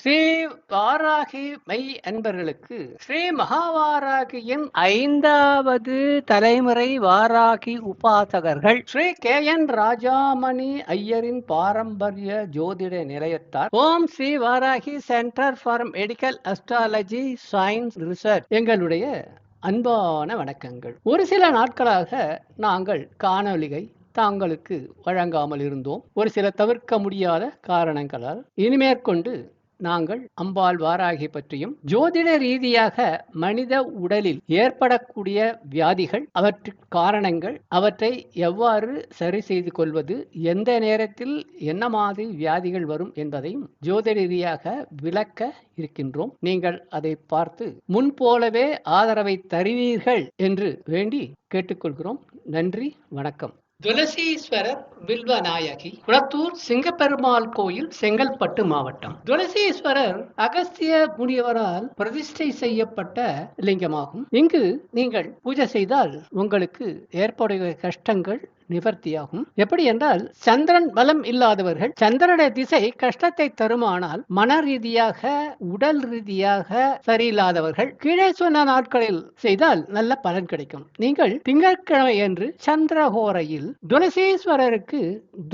Sri Varahi my அன்பர்களுக்கு ஸ்ரீ மகாவாராகியின் ஐந்தாவது தலைமுறை வாராகி உபாசகர்கள் ஸ்ரீ கே என் ராஜாமணி ஐயரின் பாரம்பரிய ஜோதிட நிலையத்தார் Om Sri Varahi centre for medical astrology science research. எங்களுடைய அன்பான வணக்கங்கள். ஒரு சில நாட்களாக நாங்கள் காணொளிகை தாங்களுக்கு வழங்காமல் இருந்தோம். ஒரு சில தவிர்க்க முடியாத காரணங்களால் இனிமேற்கொண்டு நாங்கள் அம்பாள் வாராகி பற்றியும் ஜோதிட ரீதியாக மனித உடலில் ஏற்படக்கூடிய வியாதிகள் அவற்றின் காரணங்கள் அவற்றை எவ்வாறு சரி செய்து கொள்வது எந்த நேரத்தில் என்ன மாதிரி வியாதிகள் வரும் என்பதையும் ஜோதிட ரீதியாக விளக்க இருக்கின்றோம். நீங்கள் அதை பார்த்து முன் போலவே ஆதரவை தருவீர்கள் என்று வேண்டி கேட்டுக்கொள்கிறோம். நன்றி வணக்கம். துளசீஸ்வரர் வில்வநாயகி குளத்தூர் சிங்கப்பெருமாள் கோயில் செங்கல்பட்டு மாவட்டம். துளசீஸ்வரர் அகஸ்திய முனிவரால் பிரதிஷ்டை செய்யப்பட்ட லிங்கமாகும். இங்கு நீங்கள் பூஜை செய்தால் உங்களுக்கு ஏற்படுகிற கஷ்டங்கள் நிவர்த்தியாகும். எப்படி என்றால் சந்திரன் பலம் இல்லாதவர்கள் சந்திரனுடைய திசை கஷ்டத்தை தருமானால் மன ரீதியாக உடல் ரீதியாக சரியில்லாதவர்கள் கீழே சொன்ன நாட்களில் செய்தால் நல்ல பலன் கிடைக்கும். நீங்கள் திங்கட்கிழமை என்று சந்திரஹோரையில் துளசீஸ்வரருக்கு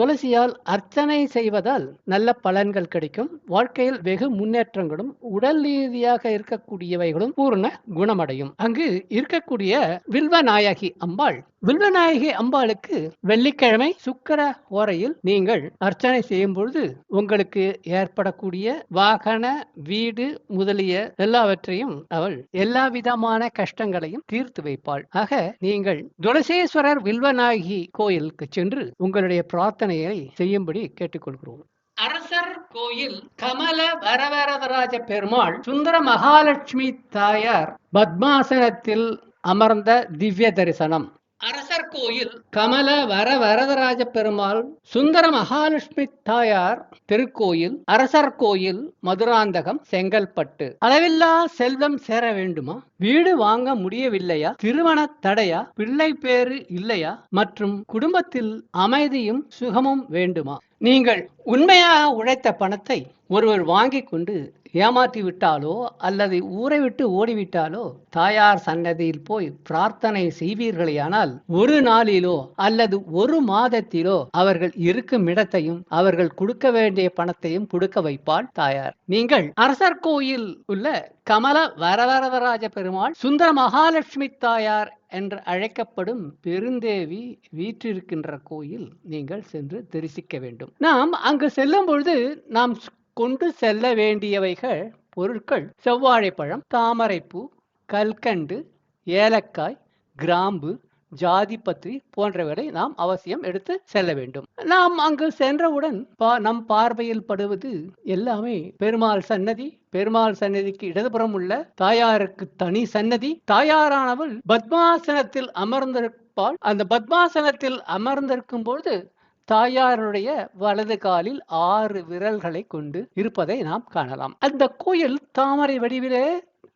துளசியால் அர்ச்சனை செய்வதால் நல்ல பலன்கள் கிடைக்கும். வாழ்க்கையில் வெகு முன்னேற்றங்களும் உடல் ரீதியாக இருக்கக்கூடியவைகளும் பூர்ண குணமடையும். அங்கு இருக்கக்கூடிய வில்வ நாயகி அம்பாள் வில்வநாயகி அம்பாளுக்கு வெள்ளிக்கிழமை சுக்கர ஓரையில் நீங்கள் அர்ச்சனை செய்யும் பொழுது உங்களுக்கு ஏற்படக்கூடிய வாகன வீடு முதலிய எல்லாவற்றையும் அவள் எல்லா விதமான கஷ்டங்களையும் தீர்த்து வைப்பாள். ஆக நீங்கள் துளசேஸ்வரர் வில்வநாயகி கோயிலுக்கு சென்று உங்களுடைய பிரார்த்தனையை செய்யும்படி கேட்டுக்கொள்கிறோம். அரசர் கோயில் கமல வரவரதராஜ பெருமாள் சுந்தர மகாலட்சுமி தாயார் பத்மாசனத்தில் அமர்ந்த திவ்ய தரிசனம். திருக்கோயில் கமல வர வரதராஜ பெருமாள் சுந்தர மகாலட்சுமி தாயார் திருக்கோயில் அரசர் கோயில் மதுராந்தகம் செங்கல்பட்டு. அளவில்லா செல்வம் சேர வேண்டுமா? வீடு வாங்க முடியவில்லையா? திருமண தடையா? பிள்ளை பேரு இல்லையா? மற்றும் குடும்பத்தில் அமைதியும் சுகமும் வேண்டுமா? நீங்கள் உண்மையாக உழைத்த பணத்தை ஒருவர் வாங்கி கொண்டு ஏமாற்றி விட்டாலோ அல்லது ஊரை விட்டு ஓடிவிட்டாலோ தாயார் சன்னதியில் போய் பிரார்த்தனை செய்வீர்களேயானால் ஒரு நாளிலோ அல்லது ஒரு மாதத்திலோ அவர்கள் இருக்கும் இடத்தையும் அவர்கள் கொடுக்க வேண்டிய பணத்தையும் கொடுக்க வைப்பாள் தாயார். நீங்கள் அரசர் கோயில் உள்ள கமல வரவரவராஜ பெருமாள் சுந்தர மகாலட்சுமி தாயார் என்று அழைக்கப்படும் பெருந்தேவி வீற்றிருக்கின்ற கோயில் நீங்கள் சென்று தரிசிக்க வேண்டும். நாம் அங்கு செல்லும் பொழுது நாம் கொண்டு செல்ல வேண்டியவைகள் பொருட்கள் செவ்வாழைப்பழம் தாமரைப்பூ கல்கண்டு ஏலக்காய் கிராம்பு ஜாதிபத்ரி போன்றவைகளை நாம் அவசியம் எடுத்து செல்ல வேண்டும். நாம் அங்கு சென்றவுடன் நம் பார்வையில் படுவது எல்லாமே பெருமாள் சன்னதி பெருமாள் சன்னதிக்கு இடதுபுறம் உள்ள தாயாருக்கு தனி சன்னதி. தாயாரானவள் பத்மாசனத்தில் அமர்ந்திருப்பாள். அந்த பத்மாசனத்தில் அமர்ந்திருக்கும் பொழுது தாயாருடைய வலது காலில் ஆறு விரல்களை கொண்டு இருப்பதை நாம் காணலாம். அந்த கோயில் தாமரை வடிவிலே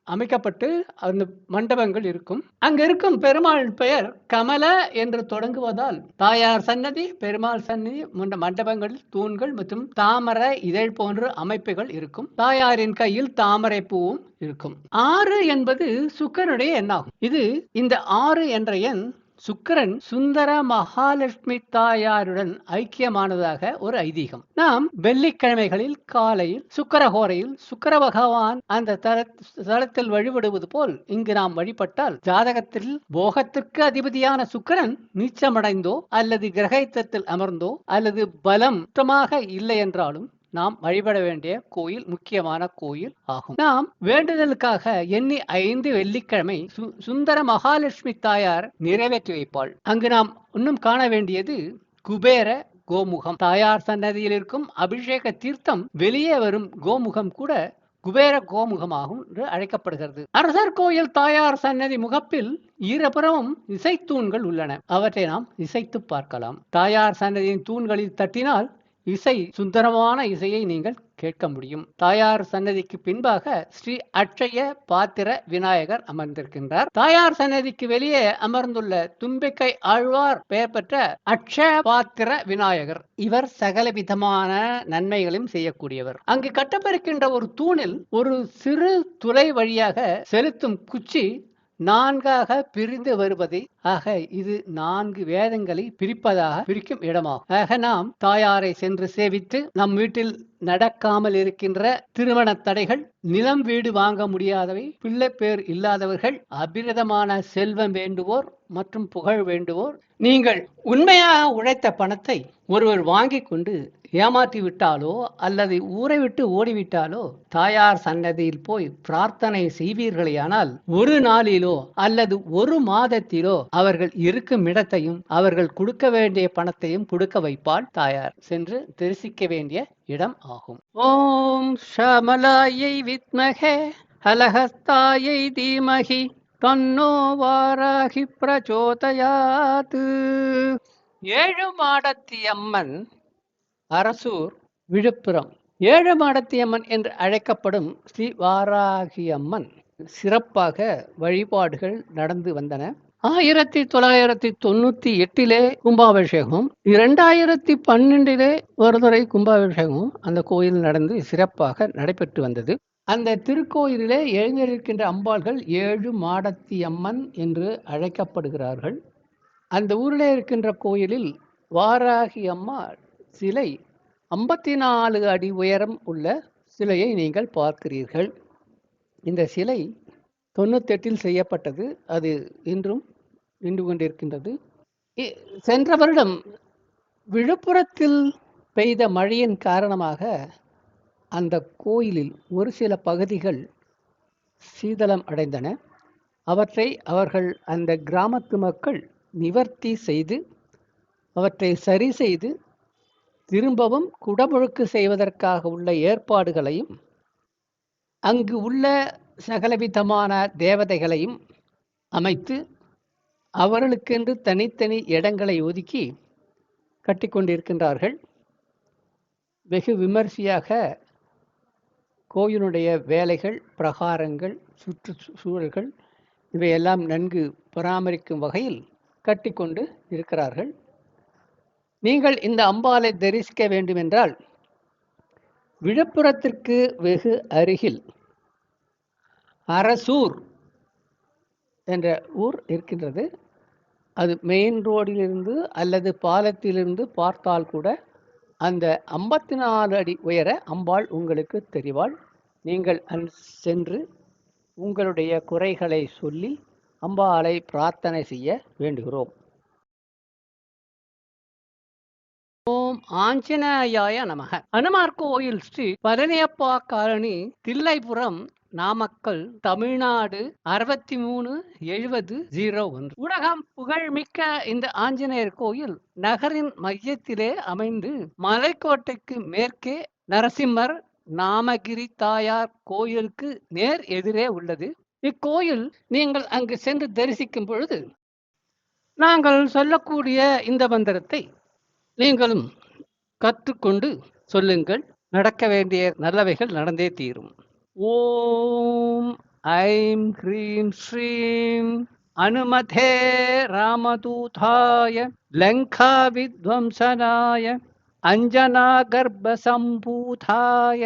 அமைக்கப்பட்டு அந்த மண்டபங்கள் இருக்கும். அங்க இருக்கும் பெருமாள் பெயர் கமல என்று தொடங்குவதால் தாயார் சன்னதி பெருமாள் சன்னதி மண்டபங்கள் தூண்கள் மற்றும் தாமரை இதழ் போன்ற அமைப்புகள் இருக்கும். தாயாரின் கையில் தாமரை பூவும் இருக்கும். ஆறு என்பது சுக்கரனுடைய எண்ணாகும். இது இந்த ஆறு என்ற எண் சுக்கரன் சுந்தர மகாலட்சுமி தாயாருடன் ஐக்கியமானதாக ஒரு ஐதீகம். நாம் வெள்ளிக்கிழமைகளில் காலையில் சுக்கரஹோரையில் சுக்கர பகவான் அந்த தளத்தில் வழிபடுவது போல் இங்கு நாம் வழிபட்டால் ஜாதகத்தில் போகத்திற்கு அதிபதியான சுக்கரன் நீச்சமடைந்தோ அல்லது கிரகத்தத்தில் அமர்ந்தோ அல்லது பலம் சுத்தமாக இல்லை என்றாலும் நாம் வழிபட வேண்டிய கோயில் முக்கியமான கோயில் ஆகும். நாம் வேண்டுதலுக்காக எண்ணி ஐந்து வெள்ளிக்கிழமை சுந்தர மகாலட்சுமி தாயார் நிறைவேற்றி வைப்பாள். அங்கு நாம் இன்னும் காண வேண்டியது குபேர கோமுகம். தாயார் சன்னதியில் இருக்கும் அபிஷேக தீர்த்தம் வெளியே வரும் கோமுகம் கூட குபேர கோமுகமாகும் என்று அழைக்கப்படுகிறது. அரசர் கோயில் தாயார் சன்னதி முகப்பில் ஈரபுறமும் இசைத்தூண்கள் உள்ளன. அவற்றை நாம் இசைத்து பார்க்கலாம். தாயார் சன்னதியின் தூண்களில் தட்டினால் இசை சுந்தரமான இசையை நீங்கள் கேட்க முடியும். தாயார் சன்னதிக்கு பின்பாக ஸ்ரீ அட்சய பாத்திர விநாயகர் அமர்ந்திருக்கின்றார். தாயார் சன்னதிக்கு வெளியே அமர்ந்துள்ள தும்பிக்கை ஆழ்வார் பெயர் பெற்ற அட்சய பாத்திர விநாயகர். இவர் சகல விதமான நன்மைகளையும் செய்யக்கூடியவர். அங்கு கட்டப்பெருக்கின்ற ஒரு தூணில் ஒரு சிறு துளை வழியாக செலுத்தும் குச்சி நான்காக பிரிந்து வருவதை ஆக இது நான்கு வேதங்களை பிரிப்பதாக பிரிக்கும் இடமாகும். ஆக நாம் தாயாரை சென்று சேவித்து நம் வீட்டில் நடக்காமல் இருக்கின்ற திருமண தடைகள் நிலம் வீடு வாங்க முடியாதவை பிள்ளை பேர் இல்லாதவர்கள் அபிரதமான செல்வம் வேண்டுவோர் மற்றும் புகழ் வேண்டுவோர் நீங்கள் உண்மையாக உழைத்த பணத்தை ஒருவர் வாங்கி கொண்டு ஏமாற்றி விட்டாலோ அல்லது ஊரை விட்டு ஓடிவிட்டாலோ தாயார் சன்னதியில் போய் பிரார்த்தனை செய்வீர்களேயானால் ஒரு நாளிலோ அல்லது ஒரு மாதத்திலோ அவர்கள் இருக்கும் இடத்தையும் அவர்கள் கொடுக்க வேண்டிய பணத்தையும் கொடுக்க வைப்பாள் தாயார். சென்று தரிசிக்க வேண்டிய இடம் ஆகும். ஓம் ஷமலாயை வித்மகே அலஹஸ்தாயை தீமகி தன்னோ வாராகி பிரச்சோதயாத். ஏழு மாடத்தி அம்மன் அரசூர் விழுப்புரம். ஏழு மாடத்தியம்மன் என்று அழைக்கப்படும் ஸ்ரீ வாராகி அம்மன் சிறப்பாக வழிபாடுகள் நடந்து வந்தன. ஆயிரத்தி தொள்ளாயிரத்தி தொண்ணூத்தி எட்டிலே கும்பாபிஷேகம் இரண்டாயிரத்தி பன்னெண்டிலே ஒரு தடவை கும்பாபிஷேகம் அந்த கோயில் நடந்து சிறப்பாக நடைபெற்று வந்தது. அந்த திருக்கோயிலிலே எழுந்திருக்கின்ற அம்பாள்கள் ஏழு மாடத்தி அம்மன் என்று அழைக்கப்படுகிறார்கள். அந்த ஊரிலே இருக்கின்ற கோயிலில் வாராகி அம்மாள் சிலை. ஐம்பத்தி நாலு அடி உயரம் உள்ள சிலையை நீங்கள் பார்க்கிறீர்கள். இந்த சிலை தொண்ணூத்தெட்டில் செய்யப்பட்டது. அது இன்றும் நின்று கொண்டிருக்கின்றது. சென்ற வருடம் விழுப்புரத்தில் பெய்த மழையின் காரணமாக அந்த கோயிலில் ஒரு சில பகுதிகள் சீதளம் அடைந்தன. அவற்றை அவர்கள் அந்த கிராமத்து மக்கள் நிவர்த்தி செய்து அவற்றை சரி செய்து திரும்பவும் குடமுழுக்கு செய்வதற்காக உள்ள ஏற்பாடுகளையும் அங்கு உள்ள சகலவிதமான தேவதைகளையும் அமைத்து அவர்களுக்கென்று தனித்தனி இடங்களை ஒதுக்கி கட்டிக்கொண்டிருக்கின்றார்கள் வெகு விமர்சையாக கோயிலுடைய வேலைகள் பிரகாரங்கள் சுற்றுச்சூழல்கள் இவையெல்லாம் நன்கு பராமரிக்கும் வகையில் கட்டிக்கொண்டு இருக்கிறார்கள். நீங்கள் இந்த அம்பாலை தரிசிக்க வேண்டுமென்றால் விழுப்புரத்திற்கு வெகு அருகில் அரசூர் என்ற ஊர் இருக்கின்றது. அது மெயின் ரோடிலிருந்து அல்லது பாலத்திலிருந்து பார்த்தால் கூட அந்த ஐம்பத்தி நாலு அடி உயர அம்பாள் உங்களுக்கு தெரிவாள். நீங்கள் அன் சென்று உங்களுடைய குறைகளை சொல்லி அம்பாளை பிரார்த்தனை செய்ய வேண்டுகிறோம். ஓம் ஆஞ்சநேயாய நமக. அனுமார் கோயில் ஸ்ரீ பழனியப்பா காலனி தில்லைபுரம் நாமக்கல் தமிழ்நாடு அறுபத்தி மூணு எழுபது ஜீரோ ஒன்று. உலகம் புகழ்மிக்க இந்த ஆஞ்சநேயர் கோயில் நகரின் மையத்திலே அமைந்து மலைக்கோட்டைக்கு மேற்கே நரசிம்மர் நாமகிரி தாயார் கோயிலுக்கு நேர் எதிரே உள்ளது. இக்கோயில் நீங்கள் அங்கு சென்று தரிசிக்கும் பொழுது நாங்கள் சொல்லக்கூடிய இந்த மந்திரத்தை நீங்களும் கற்றுக்கொண்டு சொல்லுங்கள் நடக்க வேண்டிய நல்லவைகள் நடந்தே தீரும். ஓம் ஐம் ஹ்ரீம் ஸ்ரீம் அனுமதே ராமதூதாய லங்கா வித்வம்சனாய அஞ்சனா கர்ப்பசம்பூதாய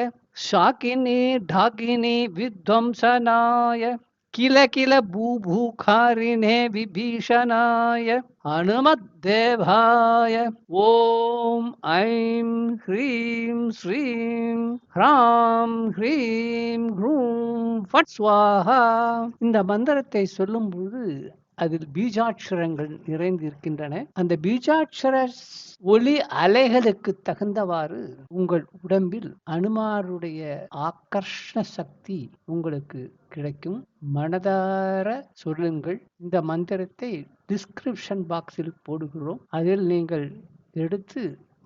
ஷாக்கினி டாகினி வித்வம்சனாய किल किल भूभूखारिणे विभीषणाय हनुमद्देवाय ॐ ऐं ह्रीं श्रीं ஹ்ராம் ஹ்ரீம் ஹ்ரூம் ஃபட் ஸ்வாஹா இந்த மந்திரத்தை சொல்லும் பொழுது அதில் பீஜாட்சரங்கள் நிறைந்திருக்கின்றன. அந்த பீஜாட்சர ஒளி அலைகளுக்கு தகுந்தவாறு உங்கள் உடம்பில் அனுமாருடைய ஆக்கர்ஷண சக்தி உங்களுக்கு கிடைக்கும். மனதார சொல்லுங்கள். இந்த மந்திரத்தை டிஸ்கிரிப்ஷன் பாக்ஸில் போடுகிறோம். அதில் நீங்கள் எடுத்து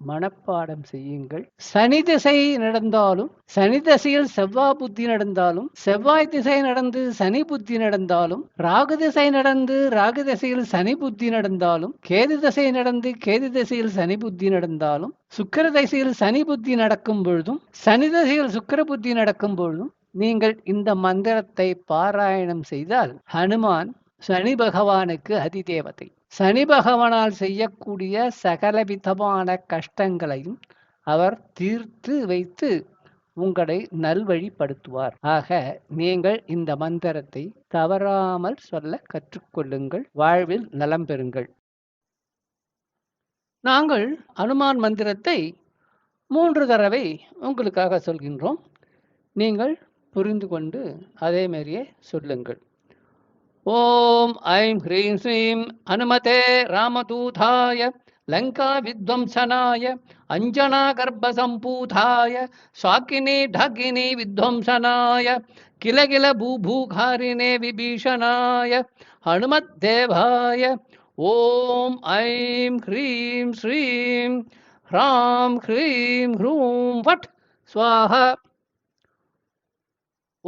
மனப்பாடம் செய்யுங்கள். சனி திசை நடந்தாலும் சனி திசையில் செவ்வாய் புத்தி நடந்தாலும் செவ்வாய் திசை நடந்து சனி புத்தி நடந்தாலும் ராகு திசை நடந்து ராகு திசையில் சனி புத்தி நடந்தாலும் கேது திசை நடந்து கேது திசையில் சனி புத்தி நடந்தாலும் சுக்கிர திசையில் சனி புத்தி நடக்கும் பொழுதும் சனி திசையில் சுக்கிர புத்தி நடக்கும் பொழுதும் நீங்கள் இந்த மந்திரத்தை பாராயணம் செய்தால் ஹனுமான் சனி பகவானுக்கு அதிதேவதை. சனி பகவானால் செய்யக்கூடிய சகல விதமான கஷ்டங்களையும் அவர் தீர்த்து வைத்து உங்களை நல்வழிப்படுத்துவார். ஆக நீங்கள் இந்த மந்திரத்தை தவறாமல் சொல்ல கற்றுக்கொள்ளுங்கள். வாழ்வில் நலம் பெறுங்கள். நாங்கள் அனுமான் மந்திரத்தை மூன்று தடவை உங்களுக்காக சொல்கின்றோம். நீங்கள் புரிந்து கொண்டு அதே மாதிரியே சொல்லுங்கள். ॐ ऐं ह्रीं श्रीं हनुमते रामदूताय लङ्काविध्वंसनाय अञ्जनागर्भसम्पूथाय स्वाकिनी ढकिनी विध्वंसनाय किल किल भूभूकारिणे विभीषणाय हनुमद्देवाय ॐ ऐं ह्रीं श्रीं ह्रां ह्रीं ह्रूं वट् स्वाहा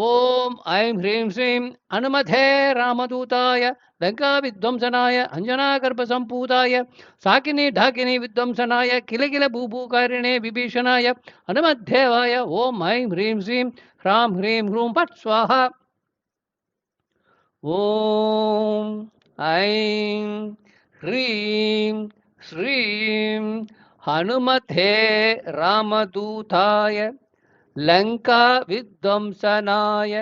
ओम ऐं ह्रीं श्रीं हनुमथे रामदूताय लङ्काविध्वंसनाय अञ्जनागर्भसम्पूताय, साकिनी ढाकिनी विध्वंसनाय किल किल भूभूकारिणे विभीषणाय, हनुमद्देवाय, ॐ ऐं ह्रीं श्रीं, ह्रां ह्रीं ह्रूं पट् स्वाहा। ॐ ऐं ह्रीं श्रीं हनुमथे रामदूताय। லங்கா வித்வம்சனாய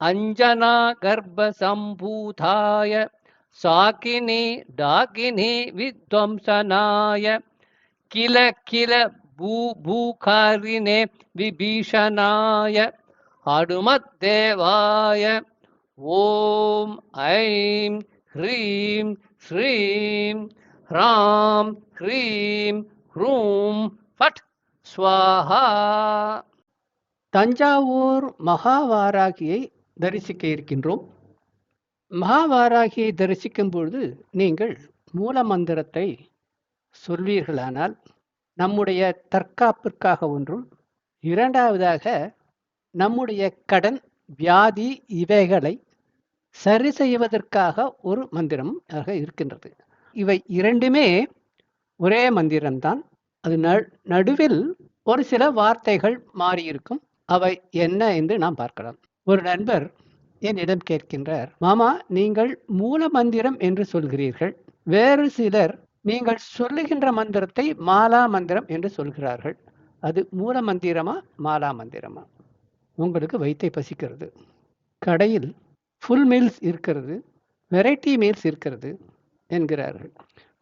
அஞ்சனா கர்ப்பசம்பூதாய சாக்கினி டாகினி வித்வம்சனாய கில கில பூ பூகாரிணே விபீஷணாய ஹனுமத்தேவாய ஓம் ஐம் ஹ்ரீம் ஸ்ரீம் ஹ்ராம் ஹ்ரீம் ஹ்ரூம் ஃபட் ஸ்வாஹா தஞ்சாவூர் மகாவாராகியை தரிசிக்க இருக்கின்றோம். மகாவாராகியை தரிசிக்கும் பொழுது நீங்கள் மூல மந்திரத்தை சொல்வீர்களானால் நம்முடைய தற்காப்பிற்காக ஒன்றும் இரண்டாவதாக நம்முடைய கடன் வியாதி இவைகளை சரி செய்வதற்காக ஒரு மந்திரம் ஆக இருக்கின்றது. இவை இரண்டுமே ஒரே மந்திரம்தான். அது நடுவில் ஒரு சில வார்த்தைகள் மாறியிருக்கும். அவை என்ன என்று நாம் பார்க்கலாம். ஒரு நண்பர் என்னிடம் கேட்கின்றார் மாமா நீங்கள் மூல மந்திரம் என்று சொல்கிறீர்கள். வேறு சிலர் நீங்கள் சொல்லுகின்ற மந்திரத்தை மாலா மந்திரம் என்று சொல்கிறார்கள். அது மூல மந்திரமா மாலா மந்திரமா? உங்களுக்கு வைத்தை பசிக்கிறது. கடையில் ஃபுல் மீல்ஸ் இருக்கிறது வெரைட்டி மீல்ஸ் இருக்கிறது என்கிறார்கள்.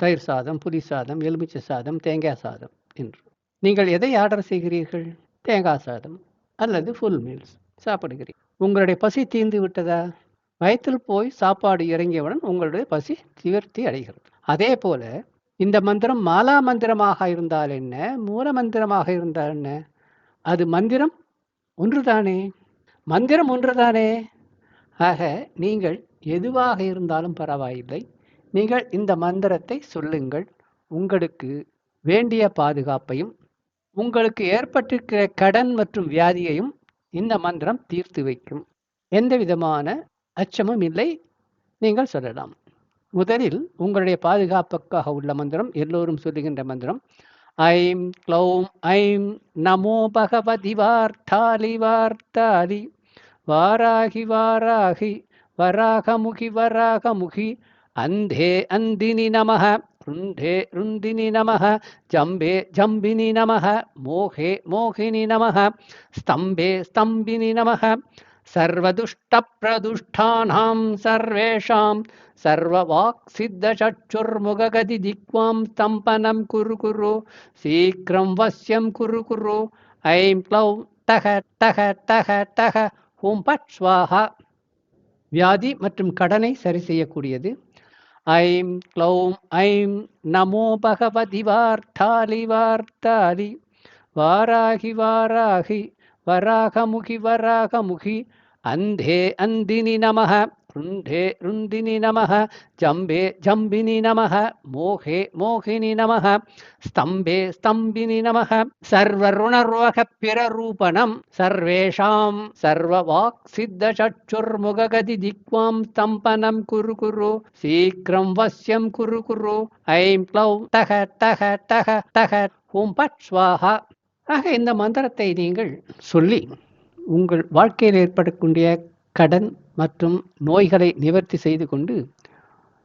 தயிர் சாதம் புளி சாதம் எலுமிச்சை சாதம் தேங்காய் சாதம் என்று. நீங்கள் எதை ஆர்டர் செய்கிறீர்கள்? தேங்காய் சாதம். அல்லது ஃபுல் மீல்ஸ் சாப்பிடுகிறீர்கள் உங்களுடைய பசி தீர்ந்து விட்டதா? வயத்தில் போய் சாப்பாடு இறங்கியவுடன் உங்களுடைய பசி தீர்த்தி அடைகிறது. அதே போல இந்த மந்திரம் மாலா மந்திரமாக இருந்தால் என்ன? மூல மந்திரமாக இருந்தால் என்ன? அது மந்திரம் ஒன்றுதானே? மந்திரம் ஒன்றுதானே? ஆக நீங்கள் எதுவாக இருந்தாலும் பரவாயில்லை. நீங்கள் இந்த மந்திரத்தை சொல்லுங்கள். உங்களுக்கு வேண்டிய பாதுகாப்பையும் உங்களுக்கு ஏற்பட்டிருக்கிற கடன் மற்றும் வியாதியையும் இந்த மந்திரம் தீர்த்து வைக்கும். எந்த விதமான அச்சமும் இல்லை. நீங்கள் சொல்லலாம். முதலில் உங்களுடைய பாதுகாப்புக்காக உள்ள மந்திரம் எல்லோரும் சொல்லுகின்ற மந்திரம். ஐம் க்ளௌம் ஐம் நமோ பகவதி வார்த்தாலி வார்த்தாலி. வாராகி வாராகி வராகமுகி வராகமுகி அந்தே அந்தினி நமக ருண்டே ருந்தினி நம ஜம்பே ஜம்பினி நம மோகே மோகினி நம ஸ்தம்பே ஸ்தம்பினி நம சர்வதுஷ்டப்பிரதுஷ்டானாம் சர்வேஷாம் சர்வவாக்சித்தச்சक्षुर्मुगगति दिक्वां स्तम्पनं कुरु குரு शीघ्रं वश्यं कुरु குரு ऐं क्लौं டக டக டக டக ஹூம் பட் ஸ்வாஹா. வியாதி மற்றும் கடனை சரி செய்யக்கூடியது. ஐம் க்ளௌம் ஐம் நமோ பகவதி வார்த்தாலி வார்த்தாலி வாராகி வாராகி வராகமுகி வராகமுகி. அந்தே அந்தினி நமः ருண்டே ருந்தினி நம ஜம்பே ஜம்பினி நம மோகே மோகினி நம ஸ்தம்பே ஸ்தம்பினி நம சர்வருணர்வக பிரரூபணம் சர்வேஷாம் சர்வவாக் சித்த சற்றுர்முககதி திக்வாம் ஸ்தம்பனம் குரு குரு சீக்கிரம் வசியம் குரு குரு ஐம் க்ளௌ தக தக தக தக ஹூம் பட் ஸ்வாஹா. ஆக இந்த மந்திரத்தை நீங்கள் சொல்லி உங்கள் வாழ்க்கையில் ஏற்படக்கூடிய கடன் மற்றும் நோய்களை நிவர்த்தி செய்து கொண்டு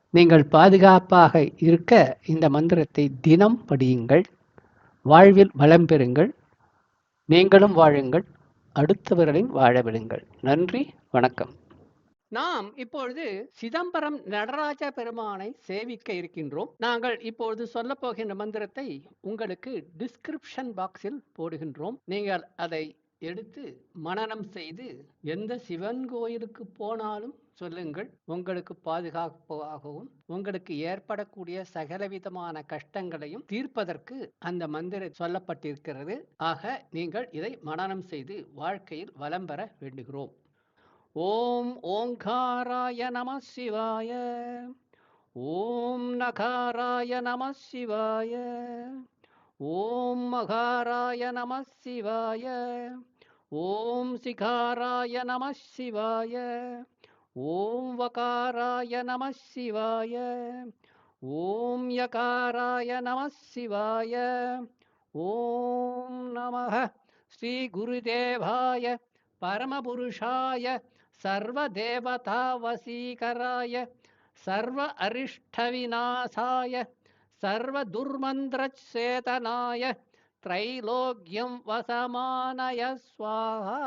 நீங்கள் பாதுகாப்பாக இருக்க இந்த மந்திரத்தை தினம் படியுங்கள். வாழ்வில் வளம் பெறுங்கள். நீங்களும் வாழுங்கள். அடுத்தவர்களையும் வாழ விடுங்கள் நன்றி. வணக்கம். நாம் இப்பொழுது சிதம்பரம் நடராஜ பெருமானை சேவிக்க இருக்கின்றோம். நாங்கள் இப்பொழுது சொல்ல போகின்ற மந்திரத்தை உங்களுக்கு டிஸ்கிரிப்ஷன் பாக்ஸில் போடுகின்றோம். நீங்கள் அதை எடுத்து மனனம் செய்து எந்த சிவன் கோயிலுக்கு போனாலும் சொல்லுங்கள் உங்களுக்கு பாதுகாப்பாகவும் உங்களுக்கு ஏற்படக்கூடிய சகலவிதமான கஷ்டங்களையும் தீர்ப்பதற்கு அந்த மந்திர சொல்லப்பட்டிருக்கிறது. ஆக நீங்கள் இதை மனனம் செய்து வாழ்க்கையில் வலம் பெற வேண்டுகிறோம். ஓம் ஓங்காராய நம சிவாய ஓம் நகாராய நம சிவாய ஓம் மகாராய நம சிவாய ஓம் சிகாராய நம சிவாய ஓம் வகாராய நம சிவாய ஓம் யகாராய நம சிவாய ஓம் நம ஸ்ரீ குருதேவாய பரமபுருஷாய சர்வதேவதா வசீகராய சர்வ துர்மந்திரச்சேதனாய திரைலோக்கியம் வசமானய சுவாகா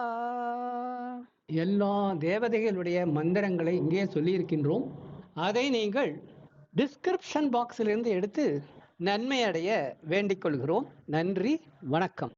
எல்லா தேவதைகளுடைய மந்திரங்களை இங்கே சொல்லியிருக்கின்றோம். அதை நீங்கள் டிஸ்கிரிப்ஷன் பாக்ஸிலிருந்து எடுத்து நன்மை அடைய வேண்டிக் கொள்கிறோம். நன்றி வணக்கம்.